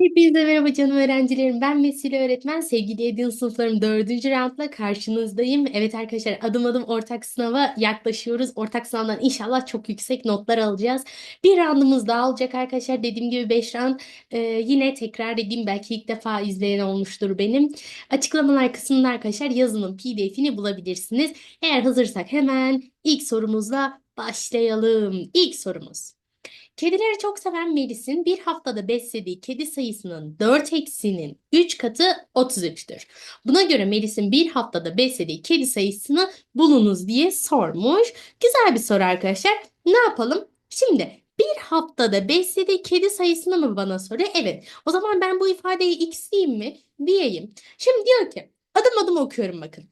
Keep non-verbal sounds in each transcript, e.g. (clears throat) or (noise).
Hepinize merhaba canım öğrencilerim. Ben Mesile öğretmen. Sevgili Edin sınıflarım 4. roundla karşınızdayım. Evet arkadaşlar adım adım ortak sınava yaklaşıyoruz. Ortak sınavdan inşallah çok yüksek notlar alacağız. Bir roundumuz daha olacak arkadaşlar. Dediğim gibi 5 round. Ee, yine tekrar edeyim belki ilk defa izleyen olmuştur benim. Açıklamalar kısmında arkadaşlar yazının PDF'ini bulabilirsiniz. Eğer hazırsak hemen ilk sorumuzla başlayalım. İlk sorumuz. Kedileri çok seven Melis'in bir haftada beslediği kedi sayısının 4 eksinin 3 katı 33'tür. Buna göre Melis'in bir haftada beslediği kedi sayısını bulunuz diye sormuş. Güzel bir soru arkadaşlar. Ne yapalım? Şimdi bir haftada beslediği kedi sayısını mı bana soruyor? Evet. O zaman ben bu ifadeyi x diyeyim mi? Diyeyim. Şimdi diyor ki adım adım okuyorum bakın.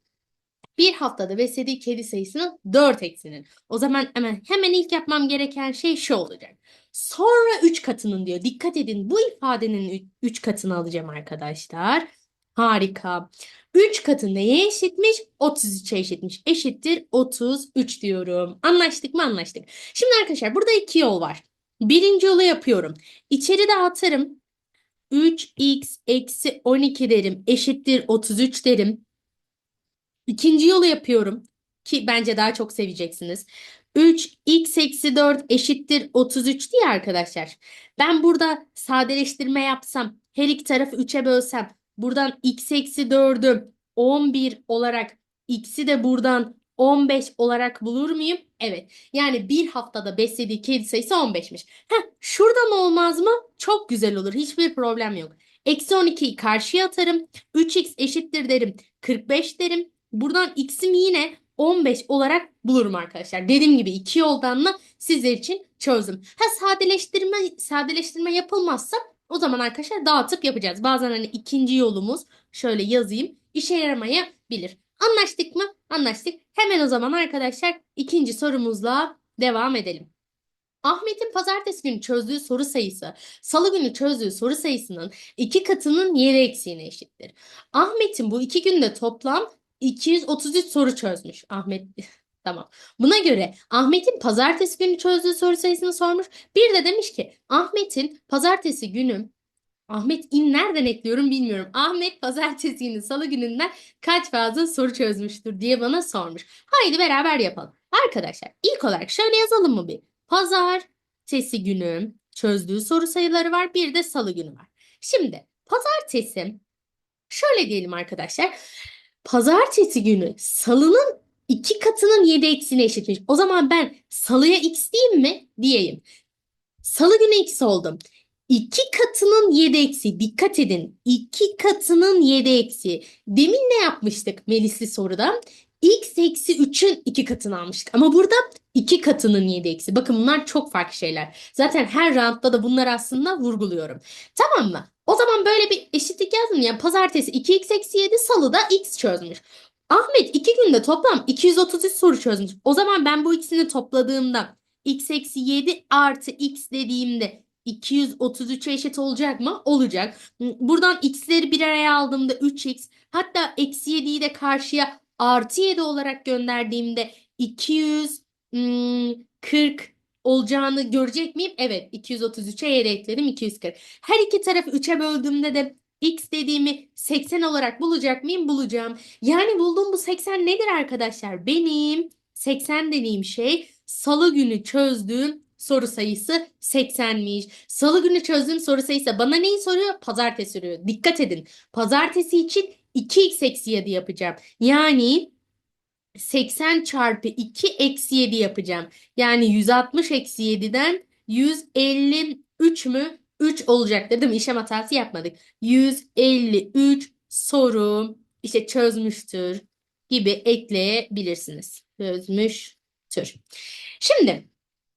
Bir haftada beslediği kedi sayısının 4 eksinin. O zaman hemen hemen ilk yapmam gereken şey şu olacak. Sonra 3 katının diyor. Dikkat edin bu ifadenin 3 katını alacağım arkadaşlar. Harika. 3 katı neye eşitmiş? 33'e eşitmiş. Eşittir 33 diyorum. Anlaştık mı? Anlaştık. Şimdi arkadaşlar burada iki yol var. Birinci yolu yapıyorum. İçeri dağıtırım. 3x eksi 12 derim. Eşittir 33 derim. İkinci yolu yapıyorum ki bence daha çok seveceksiniz. 3x eksi 4 eşittir 33 diye arkadaşlar. Ben burada sadeleştirme yapsam, her iki tarafı 3'e bölsem, buradan x eksi 4'ü 11 olarak, x'i de buradan 15 olarak bulur muyum? Evet. Yani bir haftada beslediği kedi sayısı 15'miş. Heh, şuradan olmaz mı? Çok güzel olur. Hiçbir problem yok. Eksi 12'yi karşıya atarım. 3x eşittir derim. 45 derim. Buradan x'imi yine 15 olarak bulurum arkadaşlar. Dediğim gibi iki yoldan da sizler için çözdüm. Ha sadeleştirme sadeleştirme yapılmazsa o zaman arkadaşlar dağıtıp yapacağız. Bazen hani ikinci yolumuz şöyle yazayım işe yaramayabilir. Anlaştık mı? Anlaştık. Hemen o zaman arkadaşlar ikinci sorumuzla devam edelim. Ahmet'in pazartesi günü çözdüğü soru sayısı, salı günü çözdüğü soru sayısının iki katının yeri eksiğine eşittir. Ahmet'in bu iki günde toplam 233 soru çözmüş Ahmet. (laughs) Tamam. Buna göre Ahmet'in pazartesi günü çözdüğü soru sayısını sormuş. Bir de demiş ki Ahmet'in pazartesi günü Ahmet in nereden ekliyorum bilmiyorum. Ahmet pazartesi günü salı gününden kaç fazla soru çözmüştür diye bana sormuş. Haydi beraber yapalım. Arkadaşlar ilk olarak şöyle yazalım mı bir? Pazartesi günü çözdüğü soru sayıları var. Bir de salı günü var. Şimdi pazartesi şöyle diyelim arkadaşlar. Pazartesi günü salının iki katının yedi eksiğine eşitmiş. O zaman ben salıya x diyeyim mi? Diyeyim. Salı günü x oldum. İki katının yedi eksiği. Dikkat edin. İki katının yedi eksiği. Demin ne yapmıştık Melisli soruda? X eksi 3'ün iki katını almıştık. Ama burada iki katının yedi eksi. Bakın bunlar çok farklı şeyler. Zaten her roundda da bunları aslında vurguluyorum. Tamam mı? O zaman böyle bir eşitlik yazdım ya. Pazartesi 2x eksi 7, salıda x çözmüş. Ahmet iki günde toplam 233 soru çözmüş. O zaman ben bu ikisini topladığımda x eksi 7 artı x dediğimde 233'e eşit olacak mı? Olacak. Buradan x'leri bir araya aldığımda 3x hatta eksi 7'yi de karşıya artı 7 olarak gönderdiğimde 240 olacağını görecek miyim? Evet 233'e 7 ekledim 240. Her iki tarafı 3'e böldüğümde de x dediğimi 80 olarak bulacak mıyım? Bulacağım. Yani bulduğum bu 80 nedir arkadaşlar? Benim 80 dediğim şey salı günü çözdüğüm soru sayısı 80'miş. Salı günü çözdüğüm soru sayısı bana neyi soruyor? Pazartesi soruyor. Dikkat edin. Pazartesi için 2x eksi 7 yapacağım. Yani 80 çarpı 2 eksi 7 yapacağım. Yani 160 eksi 7'den 153 mü? 3 olacaktır değil mi? İşlem hatası yapmadık. 153 soru işte çözmüştür gibi ekleyebilirsiniz. Çözmüştür. Şimdi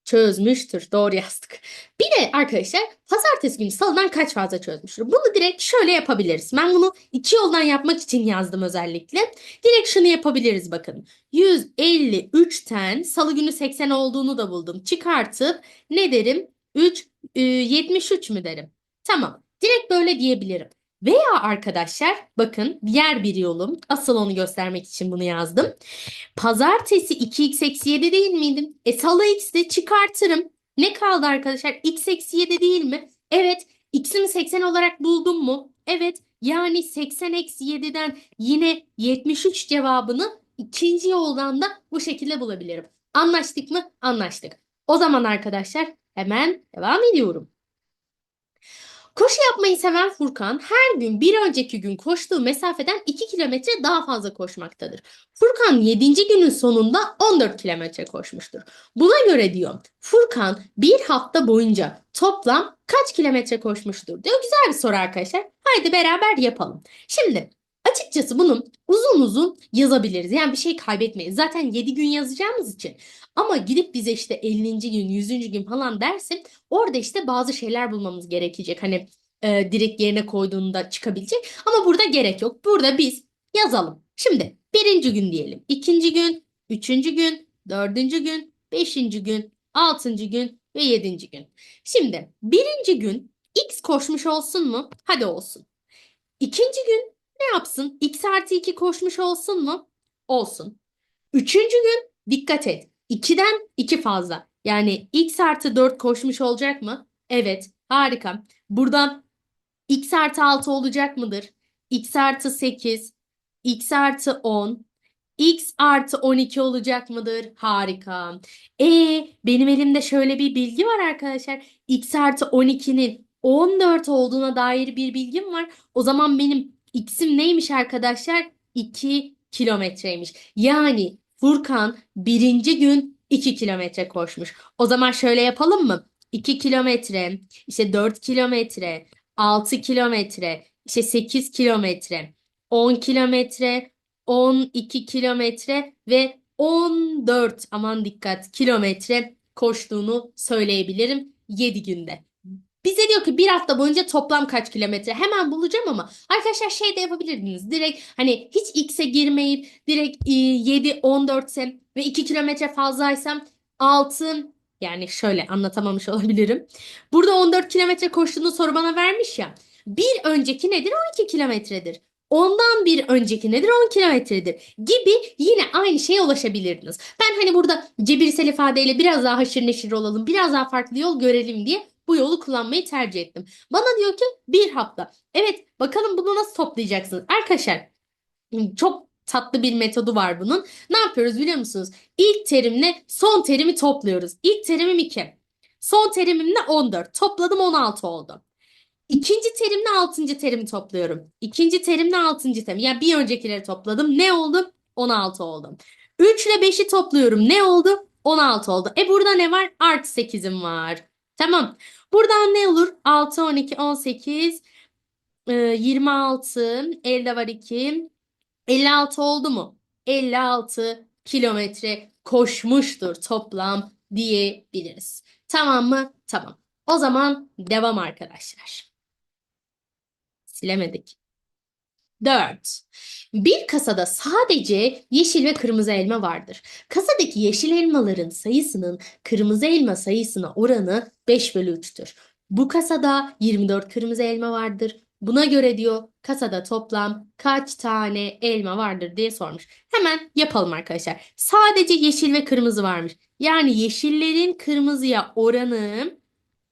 çözmüştür. Doğru yazdık. Bir de arkadaşlar pazartesi günü salıdan kaç fazla çözmüştür? Bunu direkt şöyle yapabiliriz. Ben bunu iki yoldan yapmak için yazdım özellikle. Direkt şunu yapabiliriz bakın. 153'ten salı günü 80 olduğunu da buldum. Çıkartıp ne derim? 3 e, 73 mü derim? Tamam. Direkt böyle diyebilirim. Veya arkadaşlar bakın diğer bir yolum. Asıl onu göstermek için bunu yazdım. Pazartesi 2x eksi 7 değil miydim? E salı x'i çıkartırım. Ne kaldı arkadaşlar? x eksi 7 değil mi? Evet. x'imi 80 olarak buldum mu? Evet. Yani 80 eksi 7'den yine 73 cevabını ikinci yoldan da bu şekilde bulabilirim. Anlaştık mı? Anlaştık. O zaman arkadaşlar hemen devam ediyorum. Koşu yapmayı seven Furkan her gün bir önceki gün koştuğu mesafeden 2 kilometre daha fazla koşmaktadır. Furkan 7. günün sonunda 14 kilometre koşmuştur. Buna göre diyor Furkan bir hafta boyunca toplam kaç kilometre koşmuştur diyor. Güzel bir soru arkadaşlar. Haydi beraber yapalım. Şimdi açıkçası bunu uzun uzun yazabiliriz. Yani bir şey kaybetmeyiz. Zaten 7 gün yazacağımız için. Ama gidip bize işte 50. gün, 100. gün falan dersin orada işte bazı şeyler bulmamız gerekecek. Hani e, direkt yerine koyduğunda çıkabilecek. Ama burada gerek yok. Burada biz yazalım. Şimdi birinci gün diyelim. ikinci gün, üçüncü gün, dördüncü gün, beşinci gün, altıncı gün ve yedinci gün. Şimdi birinci gün x koşmuş olsun mu? Hadi olsun. İkinci gün ne yapsın? x artı 2 koşmuş olsun mu? Olsun. Üçüncü gün dikkat et. 2'den 2 fazla. Yani x artı 4 koşmuş olacak mı? Evet. Harika. Buradan x artı 6 olacak mıdır? x artı 8, x artı 10, x artı 12 olacak mıdır? Harika. E benim elimde şöyle bir bilgi var arkadaşlar. x artı 12'nin 14 olduğuna dair bir bilgim var. O zaman benim x'im neymiş arkadaşlar? 2 kilometreymiş. Yani Furkan birinci gün 2 kilometre koşmuş. O zaman şöyle yapalım mı? 2 kilometre, işte 4 kilometre, 6 kilometre, işte 8 kilometre, 10 kilometre, 12 kilometre ve 14 aman dikkat kilometre koştuğunu söyleyebilirim 7 günde. Bize diyor ki bir hafta boyunca toplam kaç kilometre? Hemen bulacağım ama arkadaşlar şey de yapabilirdiniz. Direkt hani hiç x'e girmeyip direkt e, 7 14 ise ve 2 kilometre fazlaysam 6 yani şöyle anlatamamış (laughs) olabilirim. Burada 14 kilometre koştuğunu soru bana vermiş ya. Bir önceki nedir? 12 kilometredir. Ondan bir önceki nedir? 10 kilometredir gibi yine aynı şeye ulaşabilirdiniz. Ben hani burada cebirsel ifadeyle biraz daha haşır neşir olalım, biraz daha farklı yol görelim diye bu yolu kullanmayı tercih ettim. Bana diyor ki bir hafta. Evet bakalım bunu nasıl toplayacaksınız? Arkadaşlar çok tatlı bir metodu var bunun. Ne yapıyoruz biliyor musunuz? İlk terimle son terimi topluyoruz. İlk terimim 2. Son terimimle 14. Topladım 16 oldu. İkinci terimle altıncı terimi topluyorum. İkinci terimle altıncı terim. Yani bir öncekileri topladım. Ne oldu? 16 oldu. 3 ile 5'i topluyorum. Ne oldu? 16 oldu. E burada ne var? Artı 8'im var. Tamam. Buradan ne olur? 6, 12, 18, e, 26, elde var 2. 56 oldu mu? 56 kilometre koşmuştur toplam diyebiliriz. Tamam mı? Tamam. O zaman devam arkadaşlar. Silemedik. 4. Bir kasada sadece yeşil ve kırmızı elma vardır. Kasadaki yeşil elmaların sayısının kırmızı elma sayısına oranı 5 bölü 3'tür. Bu kasada 24 kırmızı elma vardır. Buna göre diyor kasada toplam kaç tane elma vardır diye sormuş. Hemen yapalım arkadaşlar. Sadece yeşil ve kırmızı varmış. Yani yeşillerin kırmızıya oranı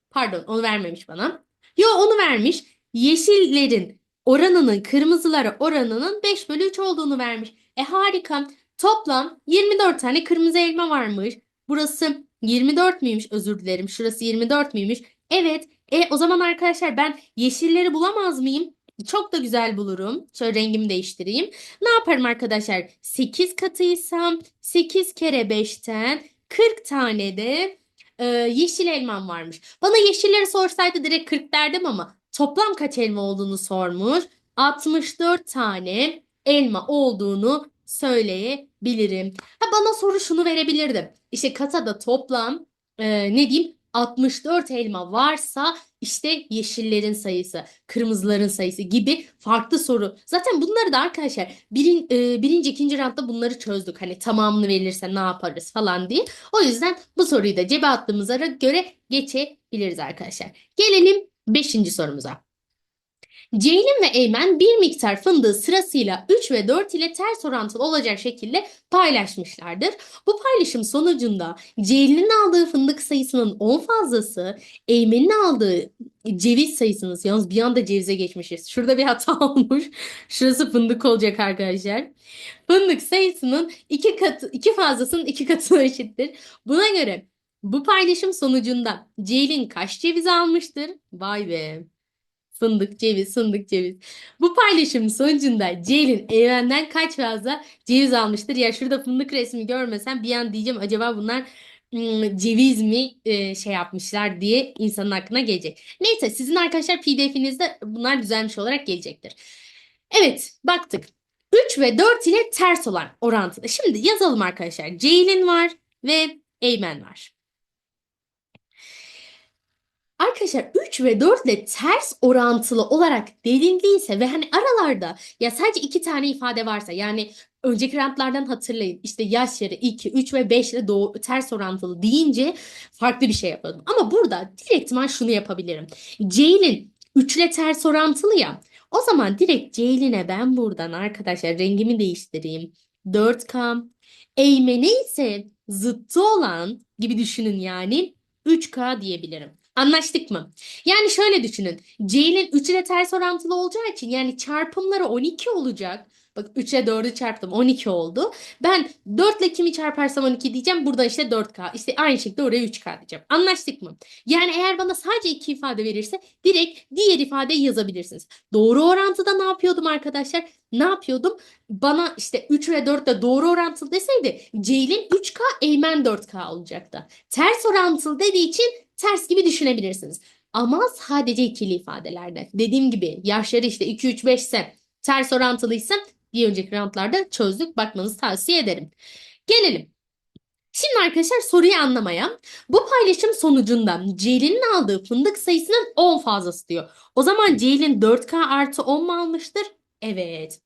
pardon onu vermemiş bana. Yo onu vermiş. Yeşillerin oranının kırmızılara oranının 5 bölü 3 olduğunu vermiş. E harika. Toplam 24 tane kırmızı elma varmış. Burası 24 müymüş? Özür dilerim. Şurası 24 müymüş? Evet. E o zaman arkadaşlar ben yeşilleri bulamaz mıyım? Çok da güzel bulurum. Şöyle rengimi değiştireyim. Ne yaparım arkadaşlar? 8 katıysam 8 kere 5'ten 40 tane de e, yeşil elmam varmış. Bana yeşilleri sorsaydı direkt 40 derdim ama toplam kaç elma olduğunu sormuş. 64 tane elma olduğunu söyleyebilirim. Ha bana soru şunu verebilirdi. İşte kasada toplam e, ne diyeyim 64 elma varsa işte yeşillerin sayısı, kırmızıların sayısı gibi farklı soru. Zaten bunları da arkadaşlar birin, e, birinci, ikinci roundda bunları çözdük. Hani tamamını verirse ne yaparız falan diye. O yüzden bu soruyu da cebe attığımıza göre geçebiliriz arkadaşlar. Gelelim beşinci sorumuza. Ceylin ve Eymen bir miktar fındığı sırasıyla 3 ve 4 ile ters orantılı olacak şekilde paylaşmışlardır. Bu paylaşım sonucunda Ceylin'in aldığı fındık sayısının 10 fazlası, Eymen'in aldığı ceviz sayısının, yalnız bir anda cevize geçmişiz. Şurada bir hata (laughs) olmuş. Şurası fındık olacak arkadaşlar. Fındık sayısının iki katı, iki fazlasının iki katına eşittir. Buna göre bu paylaşım sonucunda Ceylin kaç ceviz almıştır? Vay be. Fındık, ceviz, fındık, ceviz. Bu paylaşım sonucunda Ceylin Eymen'den kaç fazla ceviz almıştır? Ya şurada fındık resmi görmesem bir an diyeceğim acaba bunlar ceviz mi e, şey yapmışlar diye insanın aklına gelecek. Neyse sizin arkadaşlar PDF'inizde bunlar düzenmiş olarak gelecektir. Evet baktık. 3 ve 4 ile ters olan orantıda. Şimdi yazalım arkadaşlar. Ceylin var ve Eymen var. Arkadaşlar 3 ve 4 ile ters orantılı olarak denildiyse ve hani aralarda ya sadece iki tane ifade varsa yani önceki rantlardan hatırlayın işte yaş yarı 2, 3 ve 5 ile doğu, ters orantılı deyince farklı bir şey yapıyordum. Ama burada direktman şunu yapabilirim. Ceylin 3 ile ters orantılı ya o zaman direkt Ceylin'e ben buradan arkadaşlar rengimi değiştireyim. 4K. Eymen'e ise zıttı olan gibi düşünün yani 3K diyebilirim. Anlaştık mı? Yani şöyle düşünün. C'nin 3 ile ters orantılı olacağı için yani çarpımları 12 olacak. Bak 3 ile 4'ü çarptım 12 oldu. Ben 4 ile kimi çarparsam 12 diyeceğim. Burada işte 4K. İşte aynı şekilde oraya 3K diyeceğim. Anlaştık mı? Yani eğer bana sadece iki ifade verirse direkt diğer ifadeyi yazabilirsiniz. Doğru orantıda ne yapıyordum arkadaşlar? Ne yapıyordum? Bana işte 3 ve 4 de doğru orantılı deseydi Ceylin 3K, Eymen 4K olacaktı. Ters orantılı dediği için ters gibi düşünebilirsiniz. Ama sadece ikili ifadelerde. Dediğim gibi yaşları işte 2, 3, 5 ise ters orantılıysa bir önceki rantlarda çözdük. Bakmanızı tavsiye ederim. Gelelim. Şimdi arkadaşlar soruyu anlamaya. Bu paylaşım sonucunda Ceylin'in aldığı fındık sayısının 10 fazlası diyor. O zaman Ceylin 4K artı 10 mu almıştır? Evet.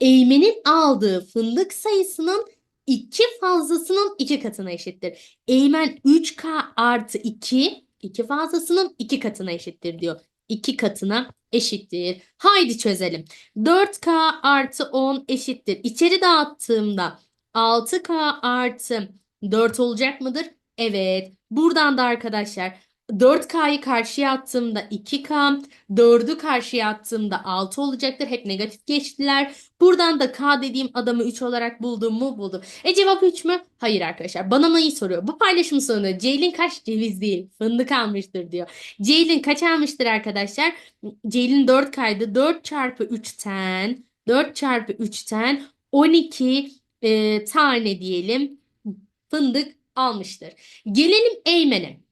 Eymen'in aldığı fındık sayısının 2 fazlasının 2 katına eşittir. Eymen 3K artı 2, 2 fazlasının 2 katına eşittir diyor. 2 katına eşittir. Haydi çözelim. 4K artı 10 eşittir. İçeri dağıttığımda 6K artı 4 olacak mıdır? Evet. Buradan da arkadaşlar 4K'yı karşıya attığımda 2K, 4'ü karşıya attığımda 6 olacaktır. Hep negatif geçtiler. Buradan da K dediğim adamı 3 olarak buldum mu? Buldum. E cevap 3 mü? Hayır arkadaşlar. Bana neyi soruyor? Bu paylaşım sonunda Ceylin kaç ceviz değil fındık almıştır diyor. Ceylin kaç almıştır arkadaşlar? Ceylin 4K'ydı. 4 çarpı 3'ten 4 çarpı 3'ten 12 e, tane diyelim fındık almıştır. Gelelim Eymen'e.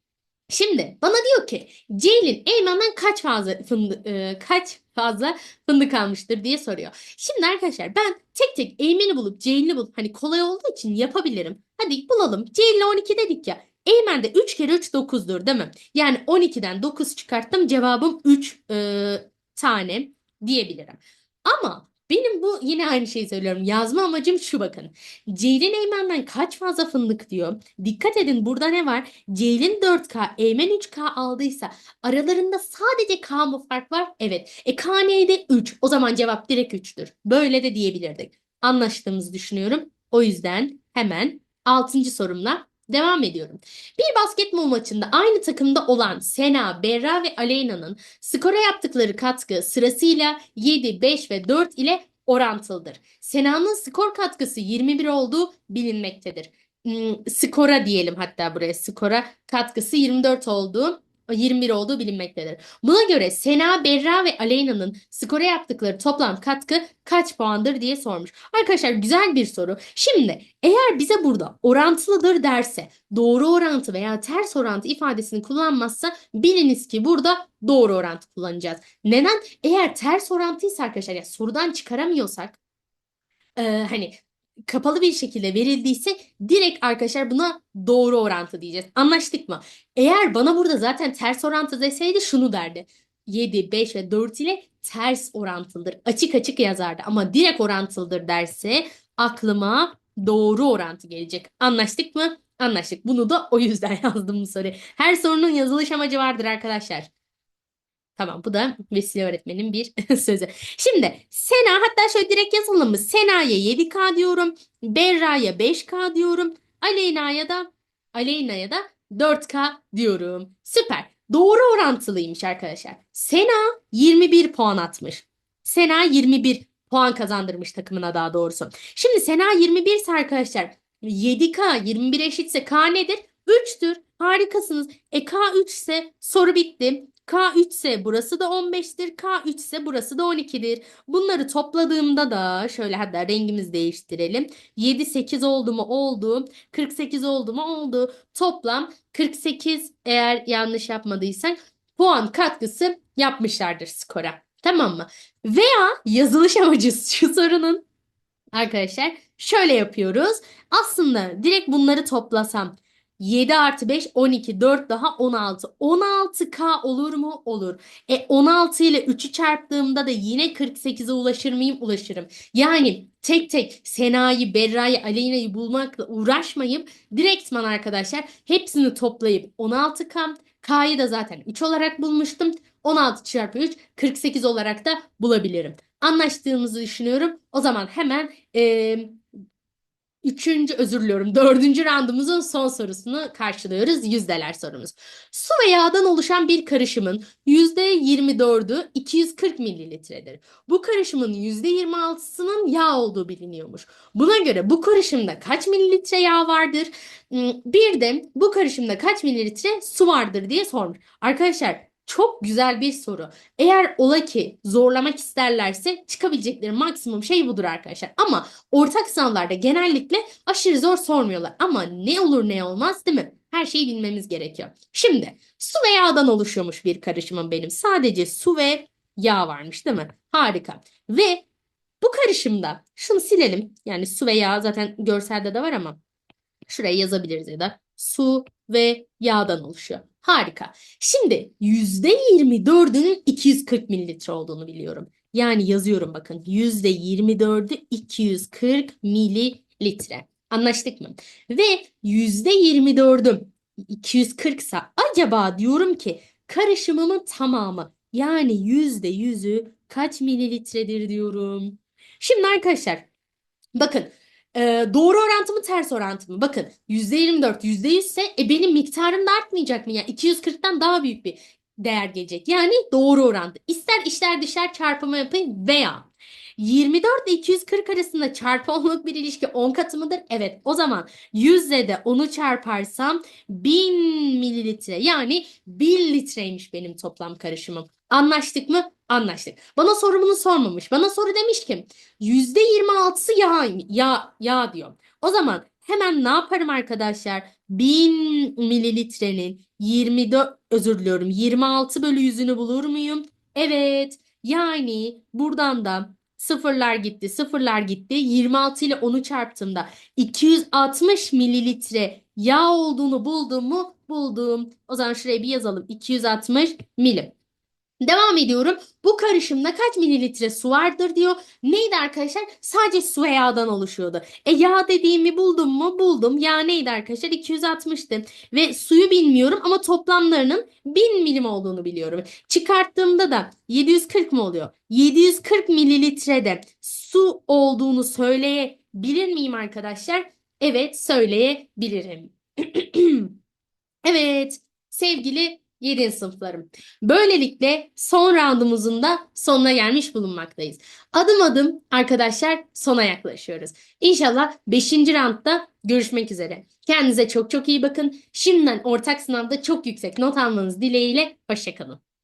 Şimdi bana diyor ki Ceylin Eymen'den kaç fazla fındık e, kaç fazla fındık almıştır diye soruyor. Şimdi arkadaşlar ben tek tek Eymen'i bulup Ceylin'i bulup hani kolay olduğu için yapabilirim. Hadi bulalım. Ceylin'e 12 dedik ya. Eymen de 3 kere 3 9'dur değil mi? Yani 12'den 9 çıkarttım. Cevabım 3 e, tane diyebilirim. Ama benim bu yine aynı şeyi söylüyorum. Yazma amacım şu bakın. Ceylin Eymen'den kaç fazla fındık diyor. Dikkat edin burada ne var? Ceylin 4K, Eymen 3K aldıysa aralarında sadece K mı fark var? Evet. E K neydi? 3. O zaman cevap direkt 3'tür. Böyle de diyebilirdik. Anlaştığımızı düşünüyorum. O yüzden hemen 6. sorumla Devam ediyorum. Bir basketbol maçında aynı takımda olan Sena, Berra ve Aleyna'nın skora yaptıkları katkı sırasıyla 7, 5 ve 4 ile orantılıdır. Sena'nın skor katkısı 21 olduğu bilinmektedir. Hmm, skora diyelim hatta buraya skora katkısı 24 olduğu 21 olduğu bilinmektedir. Buna göre Sena, Berra ve Aleyna'nın skora yaptıkları toplam katkı kaç puandır diye sormuş. Arkadaşlar güzel bir soru. Şimdi eğer bize burada orantılıdır derse doğru orantı veya ters orantı ifadesini kullanmazsa biliniz ki burada doğru orantı kullanacağız. Neden? Eğer ters orantıysa arkadaşlar ya sorudan çıkaramıyorsak e, hani kapalı bir şekilde verildiyse direkt arkadaşlar buna doğru orantı diyeceğiz. Anlaştık mı? Eğer bana burada zaten ters orantı deseydi şunu derdi. 7, 5 ve 4 ile ters orantılıdır. Açık açık yazardı. Ama direkt orantılıdır derse aklıma doğru orantı gelecek. Anlaştık mı? Anlaştık. Bunu da o yüzden (laughs) yazdım bu soruyu. Her sorunun yazılış amacı vardır arkadaşlar. Tamam bu da Vesile öğretmenin bir (laughs) sözü. Şimdi Sena hatta şöyle direkt yazalım mı? Sena'ya 7K diyorum. Berra'ya 5K diyorum. Aleyna'ya da Aleyna'ya da 4K diyorum. Süper. Doğru orantılıymış arkadaşlar. Sena 21 puan atmış. Sena 21 puan kazandırmış takımına daha doğrusu. Şimdi Sena 21 ise arkadaşlar 7K 21 eşitse K nedir? 3'tür. Harikasınız. E K 3 ise soru bitti. K 3 ise burası da 15'tir. K 3 ise burası da 12'dir. Bunları topladığımda da şöyle hatta rengimizi değiştirelim. 7 8 oldu mu oldu. 48 oldu mu oldu. Toplam 48 eğer yanlış yapmadıysak puan katkısı yapmışlardır skora. Tamam mı? Veya yazılış amacı (laughs) şu sorunun arkadaşlar şöyle yapıyoruz. Aslında direkt bunları toplasam 7 artı 5 12 4 daha 16 16K olur mu? Olur. E 16 ile 3'ü çarptığımda da yine 48'e ulaşır mıyım? Ulaşırım. Yani tek tek Sena'yı, Berra'yı, Aleyna'yı bulmakla uğraşmayıp direktman arkadaşlar hepsini toplayıp 16K K'yı da zaten 3 olarak bulmuştum. 16 çarpı 3 48 olarak da bulabilirim. Anlaştığımızı düşünüyorum. O zaman hemen eee Üçüncü, özür diliyorum. Dördüncü roundumuzun son sorusunu karşılıyoruz. Yüzdeler sorumuz. Su ve yağdan oluşan bir karışımın %24'ü 240 mililitredir. Bu karışımın %26'sının yağ olduğu biliniyormuş. Buna göre bu karışımda kaç mililitre yağ vardır? Hmm, Bir de bu karışımda kaç mililitre su vardır diye sormuş. Arkadaşlar çok güzel bir soru. Eğer ola ki zorlamak isterlerse çıkabilecekleri maksimum şey budur arkadaşlar. Ama ortak sınavlarda genellikle aşırı zor sormuyorlar. Ama ne olur ne olmaz değil mi? Her şeyi bilmemiz gerekiyor. Şimdi su ve yağdan oluşuyormuş bir karışımım benim. Sadece su ve yağ varmış değil mi? Harika. Ve bu karışımda şunu silelim. Yani su ve yağ zaten görselde de var ama şuraya yazabiliriz ya da su ve yağdan oluşuyor. Harika. Şimdi %24'ünün 240 mililitre olduğunu biliyorum. Yani yazıyorum bakın. %24'ü 240 mililitre. Anlaştık mı? Ve %24'üm 240 ise acaba diyorum ki karışımımın tamamı yani %100'ü kaç mililitredir diyorum. Şimdi arkadaşlar bakın ee, doğru orantı mı ters orantı mı? Bakın %24 %100 ise e, benim miktarım da artmayacak mı? Yani 240'tan daha büyük bir değer gelecek. Yani doğru orantı. İster içler dışlar çarpımı yapayım veya 24 ile 240 arasında çarpı onluk bir ilişki 10 katı mıdır? Evet. O zaman 100 ile de 10'u çarparsam 1000 mililitre yani 1000 litreymiş benim toplam karışımım. Anlaştık mı? Anlaştık. Bana sorumunu sormamış. Bana soru demiş ki %26'sı yağ, yağ, yağ diyor. O zaman hemen ne yaparım arkadaşlar? 1000 mililitrenin 24 özür diliyorum 26 bölü 100'ünü bulur muyum? Evet. Yani buradan da sıfırlar gitti, sıfırlar gitti. 26 ile 10'u çarptığımda 260 mililitre yağ olduğunu buldum mu? Buldum. O zaman şuraya bir yazalım. 260 milim. Devam ediyorum. Bu karışımda kaç mililitre su vardır diyor. Neydi arkadaşlar? Sadece su ve yağdan oluşuyordu. E yağ dediğimi buldum mu? Buldum. Yağ neydi arkadaşlar? 260'tı. Ve suyu bilmiyorum ama toplamlarının 1000 milim olduğunu biliyorum. Çıkarttığımda da 740 mı oluyor? 740 mililitrede su olduğunu söyleyebilir miyim arkadaşlar? Evet söyleyebilirim. (clears throat) Evet sevgili 7. sınıflarım. Böylelikle son roundumuzun da sonuna gelmiş bulunmaktayız. Adım adım arkadaşlar sona yaklaşıyoruz. İnşallah 5. roundda görüşmek üzere. Kendinize çok çok iyi bakın. Şimdiden ortak sınavda çok yüksek not almanız dileğiyle. Hoşçakalın.